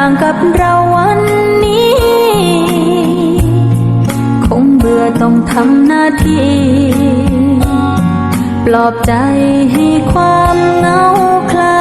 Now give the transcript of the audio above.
างกับเราวันนี้ คงเบื่อต้องทำหน้าที่ ปลอบใจให้ความเงาคลา